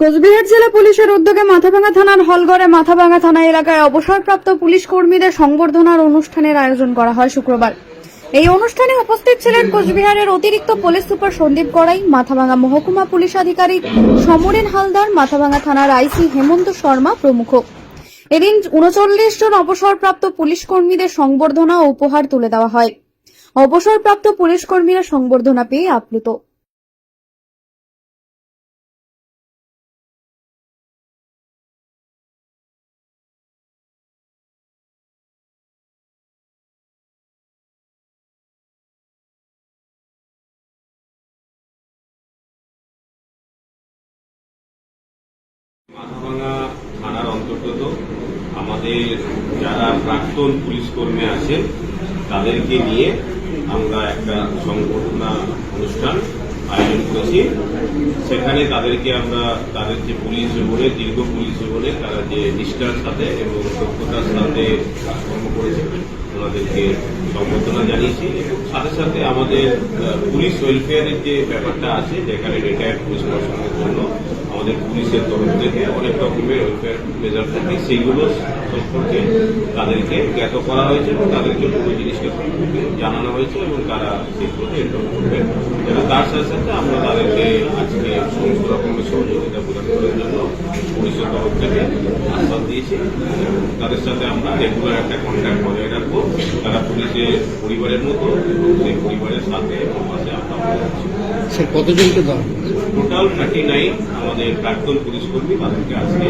কোচবিহার জেলা পুলিশের উদ্যোগে মাথাভাঙ্গা থানার হলগড়ে মাথাভাঙ্গা থানা এলাকায় অবসরপ্রাপ্ত পুলিশ কর্মীদের সংবর্ধনার অনুষ্ঠানের আয়োজন করা হয় শুক্রবার। এই অনুষ্ঠানে উপস্থিত ছিলেন কোচবিহারের অতিরিক্ত পুলিশ সুপার সন্দীপ গড়াই মাথাভাঙ্গা মহকুমা পুলিশ আধিকারিক সমরেন হালদার মাথাভাঙ্গা থানার আইসি হেমন্ত শর্মা প্রমুখ। এদিন উনচল্লিশ জন অবসরপ্রাপ্ত পুলিশ কর্মীদের সংবর্ধনা ও উপহার তুলে দেওয়া হয়। অবসরপ্রাপ্ত পুলিশ কর্মীরা সংবর্ধনা পেয়ে আপ্লুত। মাথাভাঙা থানার অন্তর্গত আমাদের যারা প্রাক্তন পুলিশ কর্মী আছেন তাদেরকে নিয়ে আমরা একটা সংবর্ধনা অনুষ্ঠান আয়োজন করেছি। সেখানে তাদেরকে আমরা, তাদের যে পুলিশ জীবনে, দীর্ঘ পুলিশ জীবনে তারা যে নিষ্ঠার সাথে এবং দক্ষতার সাথে কাজকর্ম করেছে, ওনাদেরকে সম্বর্ধনা জানিয়েছি সাথে সাথে আমাদের পুলিশ ওয়েলফেয়ারের যে ব্যাপারটা আছে, যেখানে রিটায়ার্ড পুলিশ পার্সনের জন্য আমাদের পুলিশের তরফ থেকে অনেক রকমের ওয়েলফেয়ার মেজার থাকে। সেইগুলো সম্পর্কে তাদেরকে জ্ঞাত করা হয়েছে এবং তাদের জন্য ওই জিনিসটা জানানো হয়েছে এবং তারা সেইগুলোকে এনরোল করবে। এবং তার সাথে সাথে আমরা তাদেরকে আজকে সমস্ত রকমের সহযোগিতা প্রদান করার জন্য পুলিশের তরফ থেকে আশ্বাস দিয়েছি। তাদের সাথে আমরা রেগুলার একটা কন্ট্যাক্ট বজায় রাখব। তারা পুলিশের পরিবারের মতো সেই পরিবারের সাথে এবং পাশে আমরা কতজনকে দেওয়া টোটাল থার্টি নাইন আমাদের প্রাক্তন পুলিশ কর্মী তাদেরকে আজকে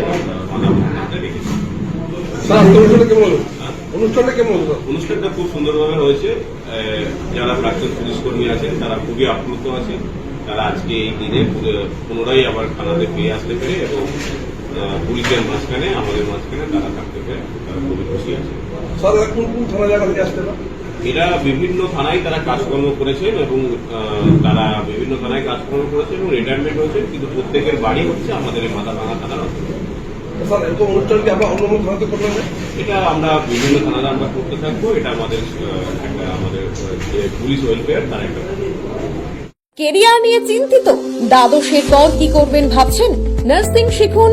রেখেছি। অনুষ্ঠানটা কেমন অনুষ্ঠানটা হলো স্যার? খুব সুন্দরভাবে হয়েছে। যারা প্রাক্তন পুলিশ কর্মী আছেন তারা খুবই আপ্লুত আছেন। তারা আজকে এই দিনে পুনরায় আবার থানাতে ফিরে আসতে পেরে এবং পুলিশের মাঝখানে আমাদের মাঝখানে তারা থাকতে পেরে তারা খুবই খুশি আছে স্যার কোন কোন থানা জায়গা থেকে আসতে পারে এরা বিভিন্ন থানায় তারা কাজকর্ম করেছেন এবং তারা বিভিন্ন থানায় কাজকর্ম করেছেন এবং রিটায়ারমেন্ট হয়েছেন কিন্তু প্রত্যেকের বাড়ি হচ্ছে আমাদের এই মাথাভাঙা থানার? এটা আমরা বিভিন্ন থানাতে আমরা করতে থাকব এটা আমাদের একটা আমাদের যে পুলিশ ওয়েলফেয়ার তার একটা কেরিয়ার নিয়ে চিন্তিত। দ্বাদশের পর কি করবেন ভাবছেন? নার্সিং শিখুন